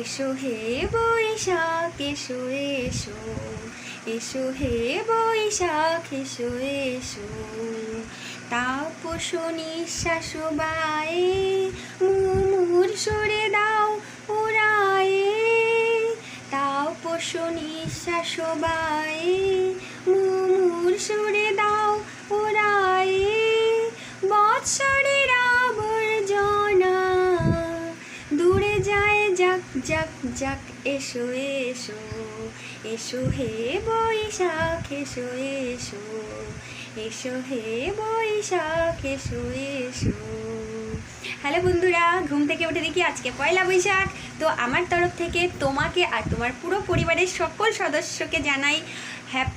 এসো হে বৈশাখ, এসো এসো। এসো হে বৈশাখ, এসো এসো। তাপস নিঃশ্বাস বায়ে মুমুর সরে দাও ওরায়ে তাপস নিঃশ্বাস বায়ে যাক যাক, এসো এসো এসো হে বৈশাখ, এসো এসো এসো হে বৈশাখ, এসো এসো। হ্যালো বন্ধুরা, ঘুম থেকে উঠে দেখি আজকে পয়লা বৈশাখ। তো আমার তরফ থেকে তোমাকে আর তোমার পুরো পরিবারের সকল সদস্যকে জানাই হ্যাপ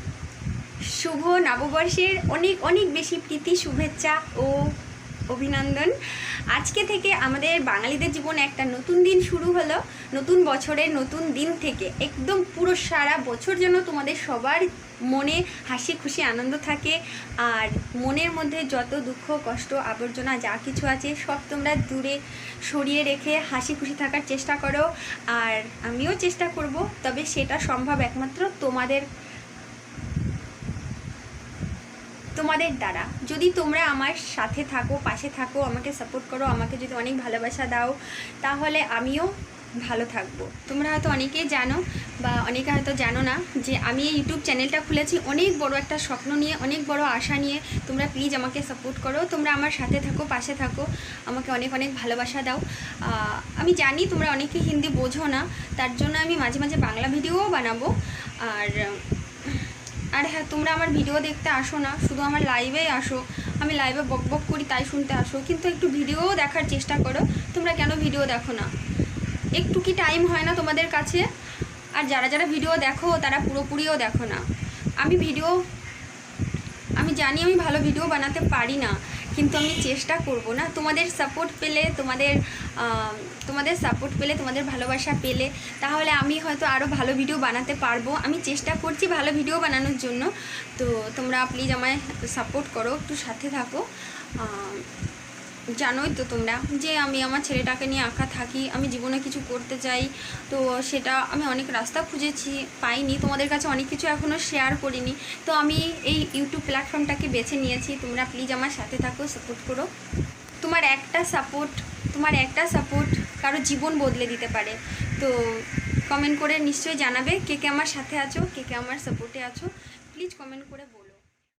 শুভ নববর্ষের অনেক অনেক বেশি প্রীতি, শুভেচ্ছা ও অভিনন্দন। আজকে থেকে আমাদের বাঙালিদের জীবনে একটা নতুন দিন শুরু হলো, নতুন বছরের নতুন দিন থেকে। একদম পুরো সারা বছর যেন তোমাদের সবার মনে হাসি, খুশি, আনন্দ থাকে। আর মনের মধ্যে যত দুঃখ, কষ্ট, আবর্জনা যা কিছু আছে, সব তোমরা দূরে সরিয়ে রেখে হাসি, খুশি থাকার চেষ্টা করো। আর আমিও চেষ্টা করব, তবে সেটা সম্ভব একমাত্র তোমাদের তোমাদের দ্বারা। যদি তোমরা আমার সাথে থাকো, পাশে থাকো, আমাকে সাপোর্ট করো, আমাকে যদি অনেক ভালোবাসা দাও, তাহলে আমিও ভালো থাকব। তোমরা হয়তো অনেকেই জানো বা অনেকে হয়তো জানো না যে আমি এই ইউটিউব চ্যানেলটা খুলেছি অনেক বড় একটা স্বপ্ন নিয়ে, অনেক বড় আশা নিয়ে। তোমরা প্লিজ আমাকে সাপোর্ট করো। তোমরা আমার সাথে থাকো, পাশে থাকো, আমাকে অনেক অনেক ভালোবাসা দাও। আমি জানি তোমরা অনেকে হিন্দি বোঝো না, তার জন্য আমি মাঝে মাঝে বাংলা ভিডিওও বানাবো। আর আর হ্যাঁ তোমরা আমার ভিডিও দেখতে আসো না, শুধু আমার লাইভেই আসো। আমি লাইভে বক বক করি, তাই শুনতে আসো। কিন্তু একটু ভিডিওও দেখার চেষ্টা করো, তোমরা কেন ভিডিও দেখো না? একটু কি টাইম হয় না তোমাদের কাছে? আর যারা যারা ভিডিও দেখো, তারা পুরোপুরিও দেখো না। আমি ভিডিও আমি জানি আমি ভালো ভিডিও বানাতে পারি না। কিন্তু আমি চেষ্টা করব না। তোমাদের সাপোর্ট পেলে, তোমাদের তোমাদের সাপোর্ট পেলে, তোমাদের ভালোবাসা পেলে, তাহলে আমি হয়তো আরও ভালো ভিডিও বানাতে পারব। আমি চেষ্টা করছি ভালো ভিডিও বানানোর জন্য। তো তোমরা প্লিজ আমায় সাপোর্ট করো, একটু সাথে থাকো। জানোই তো তোমরা যে আমি আমার ছেলেটাকে নিয়ে আঁকা থাকি, আমি জীবনে কিছু করতে চাই, তো সেটা আমি অনেক রাস্তা খুঁজেছি, পাইনি। তোমাদের কাছে অনেক কিছু এখনও শেয়ার করিনি। তো আমি এই ইউটিউব প্ল্যাটফর্মটাকে বেছে নিয়েছি। তোমরা প্লিজ আমার সাথে থাকো সাপোর্ট করো। তোমার একটা সাপোর্ট তোমার একটা সাপোর্ট কারও জীবন বদলে দিতে পারে। তো কমেন্ট করে নিশ্চয়ই জানাবে কে কে আমার সাথে আছো, কে কে আমার সাপোর্টে আছো। প্লিজ কমেন্ট করে বলো।